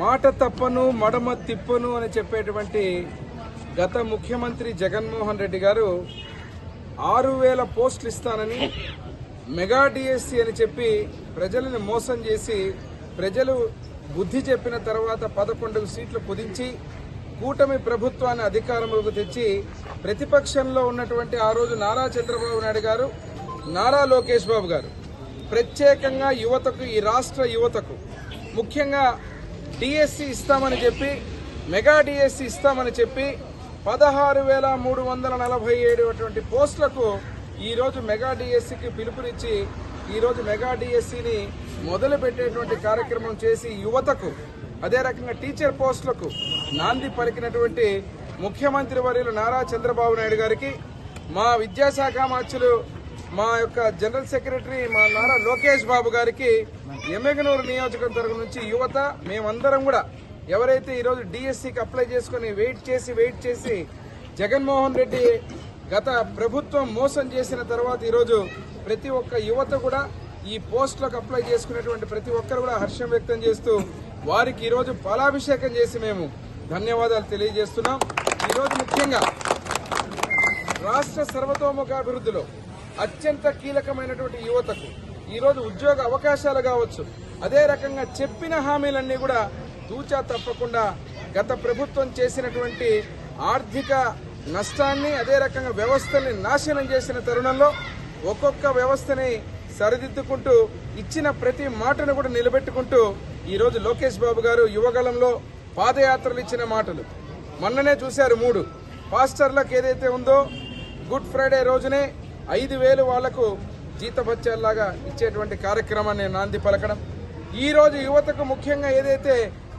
మాట తప్పను మడమ తిప్పను అని చెప్పేటువంటి గత ముఖ్యమంత్రి జగన్మోహన్ రెడ్డి గారు ఆరు వేల పోస్టులు ఇస్తానని మెగా డిఎస్సి అని చెప్పి ప్రజలను మోసం చేసి ప్రజలు బుద్ధి చెప్పిన తర్వాత పదకొండు సీట్లు కుదించి కూటమి ప్రభుత్వాన్ని అధికారంలోకి తెచ్చి ప్రతిపక్షంలో ఉన్నటువంటి ఆ రోజు నారా చంద్రబాబు నాయుడు గారు నారా లోకేష్ బాబు గారు. ప్రత్యేకంగా యువతకు ఈ రాష్ట్ర యువతకు ముఖ్యంగా డిఎస్సి ఇస్తామని చెప్పి మెగా డిఎస్సి ఇస్తామని చెప్పి పదహారు వేల మూడు వందల నలభై ఏడు అటువంటి పోస్టులకు ఈరోజు మెగా డిఎస్సికి పిలుపునిచ్చి ఈరోజు మెగా డిఎస్సిని మొదలుపెట్టేటువంటి కార్యక్రమం చేసి యువతకు అదే రకంగా టీచర్ పోస్టులకు నాంది పలికినటువంటి ముఖ్యమంత్రి వర్యులు నారా చంద్రబాబు నాయుడు గారికి మా విద్యాశాఖ మార్చులు మా యొక్క జనరల్ సెక్రటరీ మా నారా లోకేష్ బాబు గారికి ఎమ్మెగనూరు నియోజకవర్గం నుంచి యువత మేమందరం కూడా ఎవరైతే ఈరోజు డిఎస్సికి అప్లై చేసుకుని వెయిట్ చేసి వెయిట్ చేసి జగన్మోహన్ రెడ్డి గత ప్రభుత్వం మోసం చేసిన తర్వాత ఈరోజు ప్రతి ఒక్క యువత కూడా ఈ పోస్టులకు అప్లై చేసుకునేటువంటి ప్రతి ఒక్కరు కూడా హర్షం వ్యక్తం చేస్తూ వారికి ఈరోజు ఫలాభిషేకం చేసి మేము ధన్యవాదాలు తెలియజేస్తున్నాం. ఈరోజు ముఖ్యంగా రాష్ట్ర సర్వతోముఖాభివృద్ధిలో అత్యంత కీలకమైనటువంటి యువతకు ఈరోజు ఉద్యోగ అవకాశాలు కావచ్చు అదే రకంగా చెప్పిన హామీలన్నీ కూడా తూచా తప్పకుండా గత ప్రభుత్వం చేసినటువంటి ఆర్థిక నష్టాన్ని అదే రకంగా వ్యవస్థల్ని నాశనం చేసిన తరుణంలో ఒక్కొక్క వ్యవస్థని సరిదిద్దుకుంటూ ఇచ్చిన ప్రతి మాటను కూడా నిలబెట్టుకుంటూ ఈరోజు లోకేష్ బాబు గారు యువగలంలో పాదయాత్రలు ఇచ్చిన మాటలు. మొన్ననే చూశారు మూడు. పాస్టర్లకు ఏదైతే ఉందో గుడ్ ఫ్రైడే రోజునే ఐదు వేలు వాళ్ళకు జీతభత్యాల్లాగా ఇచ్చేటువంటి కార్యక్రమాన్ని నాంది పలకడం. ఈరోజు యువతకు ముఖ్యంగా ఏదైతే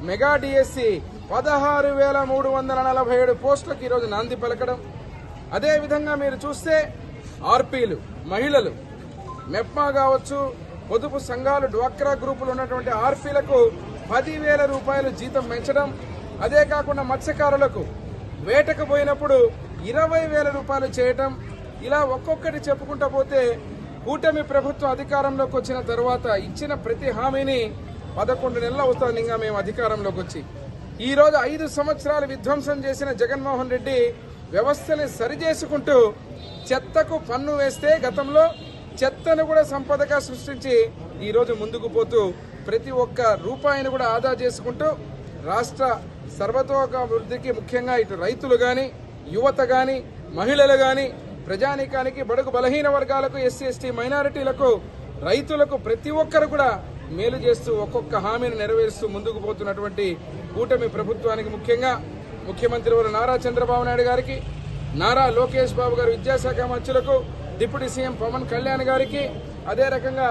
మెగా డిఎస్సి పదహారు వేల మూడు వందల నలభై ఏడు పోస్టులకు ఈరోజు నాంది పలకడం. అదేవిధంగా మీరు చూస్తే ఆర్పీలు మహిళలు మెప్మా కావచ్చు పొదుపు సంఘాలు డ్వాక్రా గ్రూపులు ఉన్నటువంటి ఆర్పీలకు పదివేల రూపాయలు జీతం పెంచడం. అదే కాకుండా మత్స్యకారులకు వేటకు పోయినప్పుడు ఇరవై వేల రూపాయలు చేయటం. ఇలా ఒక్కొక్కటి చెప్పుకుంటా పోతే కూటమి ప్రభుత్వం అధికారంలోకి వచ్చిన తర్వాత ఇచ్చిన ప్రతి హామీని పదకొండు నెలలు అవుతుంది ఇంకా మేము అధికారంలోకి వచ్చి ఈరోజు ఐదు సంవత్సరాలు విధ్వంసం చేసిన జగన్మోహన్ రెడ్డి వ్యవస్థని సరిచేసుకుంటూ చెత్తకు పన్ను వేస్తే గతంలో చెత్తను కూడా సంపదగా సృష్టించి ఈరోజు ముందుకు పోతూ ప్రతి ఒక్క రూపాయిని కూడా ఆదా చేసుకుంటూ రాష్ట్ర సర్వతోకాభివృద్ధికి ముఖ్యంగా ఇటు రైతులు కానీ యువత కానీ మహిళలు కానీ ప్రజానీకానికి బడుగు బలహీన వర్గాలకు ఎస్సీ ఎస్టీ మైనారిటీలకు రైతులకు ప్రతి ఒక్కరు కూడా మేలు చేస్తూ ఒక్కొక్క హామీని నెరవేరుస్తూ ముందుకు పోతున్నటువంటి కూటమి ప్రభుత్వానికి ముఖ్యంగా ముఖ్యమంత్రి వారు నారా చంద్రబాబు నాయుడు గారికి నారా లోకేష్ బాబు గారు విద్యాశాఖ మంత్రులకు డిప్యూటీ సీఎం పవన్ కళ్యాణ్ గారికి అదే రకంగా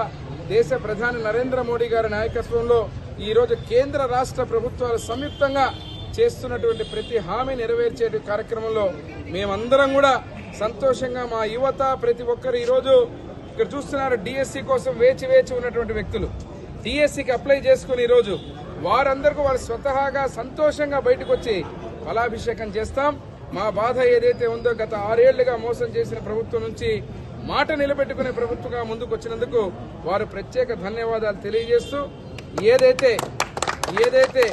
దేశ ప్రధాని నరేంద్ర మోడీ గారి నాయకత్వంలో ఈరోజు కేంద్ర రాష్ట్ర ప్రభుత్వాలు సంయుక్తంగా చేస్తున్నటువంటి ప్రతి హామీ నెరవేర్చే కార్యక్రమంలో మేమందరం కూడా సంతోషంగా మా యువత ప్రతి ఒక్కరు ఈరోజు ఇక్కడ చూస్తున్నారు డిఎస్సి కోసం వేచి వేచి ఉన్నటువంటి వ్యక్తులు. డిఎస్సికి అప్లై చేసుకుని ఈరోజు వారందరికీ వారు స్వతహాగా సంతోషంగా బయటకు వచ్చి ఫలాభిషేకం చేస్తాం. మా బాధ ఏదైతే ఉందో గత ఆరేళ్ళుగా మోసం చేసిన ప్రభుత్వం నుంచి మాట నిలబెట్టుకునే ప్రభుత్వంగా ముందుకు వచ్చినందుకు వారు ప్రత్యేక ధన్యవాదాలు తెలియజేస్తూ ఏదైతే ఏదైతే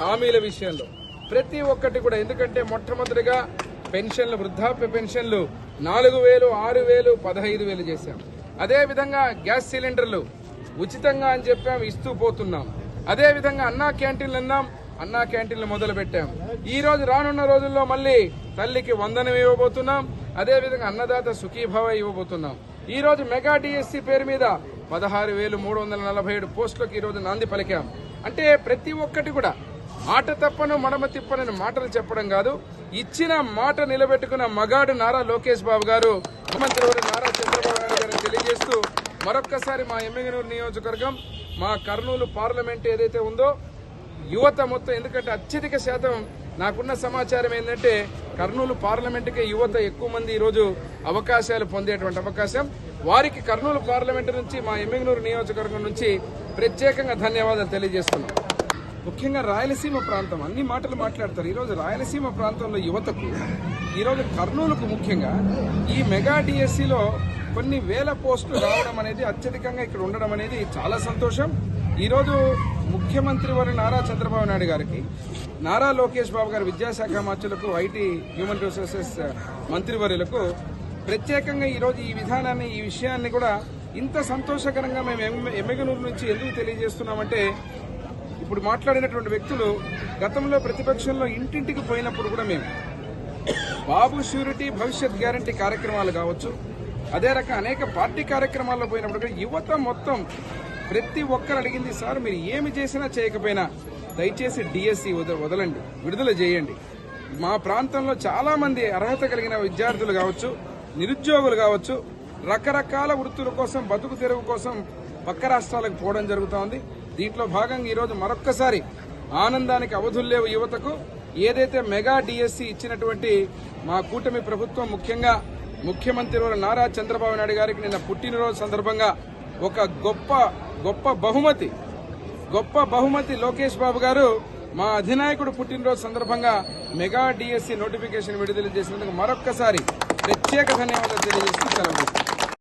హామీల విషయంలో ప్రతి ఒక్కటి కూడా ఎందుకంటే మొట్టమొదటిగా పెన్షన్లు వృద్ధాప్య పెన్షన్లు నాలుగు వేలు ఆరు వేలు పదహైదు వేలు చేశాం. అదేవిధంగా గ్యాస్ సిలిండర్లు ఉచితంగా అని చెప్పాం ఇస్తూ పోతున్నాం. అదేవిధంగా అన్నా క్యాంటీన్లు అన్నాం అన్నా క్యాంటీన్లు మొదలు పెట్టాం. ఈ రోజు రానున్న రోజుల్లో మళ్ళీ తల్లికి వందనం ఇవ్వబోతున్నాం అదే విధంగా అన్నదాత సుఖీభావ ఇవ్వబోతున్నాం. ఈ రోజు మెగా డిఎస్సి పేరు మీద పదహారు వేలు మూడు వందల నలభై ఏడు పోస్టులకు ఈరోజు నాంది పలికాం. అంటే ప్రతి ఒక్కటి కూడా మాట తప్పను మడమ తిప్పనని మాటలు చెప్పడం కాదు ఇచ్చిన మాట నిలబెట్టుకున్న మగాడు నారా లోకేష్ బాబు గారు ముఖ్యమంత్రి నారా చంద్రబాబు నాయుడు గారిని తెలియజేస్తూ మరొక్కసారి మా ఎమ్మెగనూరు నియోజకవర్గం మా కర్నూలు పార్లమెంట్ ఏదైతే ఉందో యువత మొత్తం ఎందుకంటే అత్యధిక శాతం నాకున్న సమాచారం ఏంటంటే కర్నూలు పార్లమెంటుకే యువత ఎక్కువ మంది ఈరోజు అవకాశాలు పొందేటువంటి అవకాశం. వారికి కర్నూలు పార్లమెంటు నుంచి మా ఎమ్మెగనూరు నియోజకవర్గం నుంచి ప్రత్యేకంగా ధన్యవాదాలు తెలియజేస్తున్నాం. ముఖ్యంగా రాయలసీమ ప్రాంతం అన్ని మాటలు మాట్లాడతారు. ఈరోజు రాయలసీమ ప్రాంతంలో యువతకు ఈరోజు కర్నూలుకు ముఖ్యంగా ఈ మెగా డిఎస్సిలో కొన్ని వేల పోస్టులు రావడం అనేది అత్యధికంగా ఇక్కడ ఉండడం అనేది చాలా సంతోషం. ఈరోజు ముఖ్యమంత్రి వారి నారా చంద్రబాబు నాయుడు గారికి నారా లోకేష్ బాబు గారి విద్యాశాఖ మంత్రులకు ఐటీ హ్యూమన్ రిసోర్సెస్ మంత్రివర్యులకు ప్రత్యేకంగా ఈరోజు ఈ విధానాన్ని ఈ విషయాన్ని కూడా ఇంత సంతోషకరంగా మేము ఎమ్మె- ఎమ్మెగనూరు నుంచి ఎందుకు తెలియజేస్తున్నామంటే ఇప్పుడు మాట్లాడినటువంటి వ్యక్తులు గతంలో ప్రతిపక్షంలో ఇంటింటికి పోయినప్పుడు కూడా మేము బాబు షూరిటీ భవిష్యత్ గ్యారంటీ కార్యక్రమాలు కావచ్చు అదే రకం అనేక పార్టీ కార్యక్రమాల్లో పోయినప్పుడు యువత మొత్తం ప్రతి ఒక్కరు అడిగింది సార్ మీరు ఏమి చేసినా చేయకపోయినా దయచేసి డిఎస్సి వదలండి విడుదల చేయండి. మా ప్రాంతంలో చాలా మంది అర్హత కలిగిన విద్యార్థులు కావచ్చు నిరుద్యోగులు కావచ్చు రకరకాల వృత్తుల కోసం బతుకు తెరువు కోసం పక్క రాష్ట్రాలకు పోవడం జరుగుతూ ఉంది దీంట్లో భాగంగా ఈరోజు మరొక్కసారి ఆనందానికి అవధులు లేవు యువతకు. ఏదైతే మెగా డిఎస్సి ఇచ్చినటువంటి మా కూటమి ప్రభుత్వం ముఖ్యంగా ముఖ్యమంత్రి నారా చంద్రబాబు నాయుడు గారికి నిన్న పుట్టినరోజు సందర్భంగా ఒక గొప్ప గొప్ప బహుమతి గొప్ప బహుమతి లోకేష్ బాబు గారు మా అధినాయకుడు పుట్టినరోజు సందర్భంగా మెగా డిఎస్సి నోటిఫికేషన్ విడుదల చేసినందుకు మరొక్కసారి ప్రత్యేక ధన్యవాదాలు తెలియజేస్తూ సెలవు.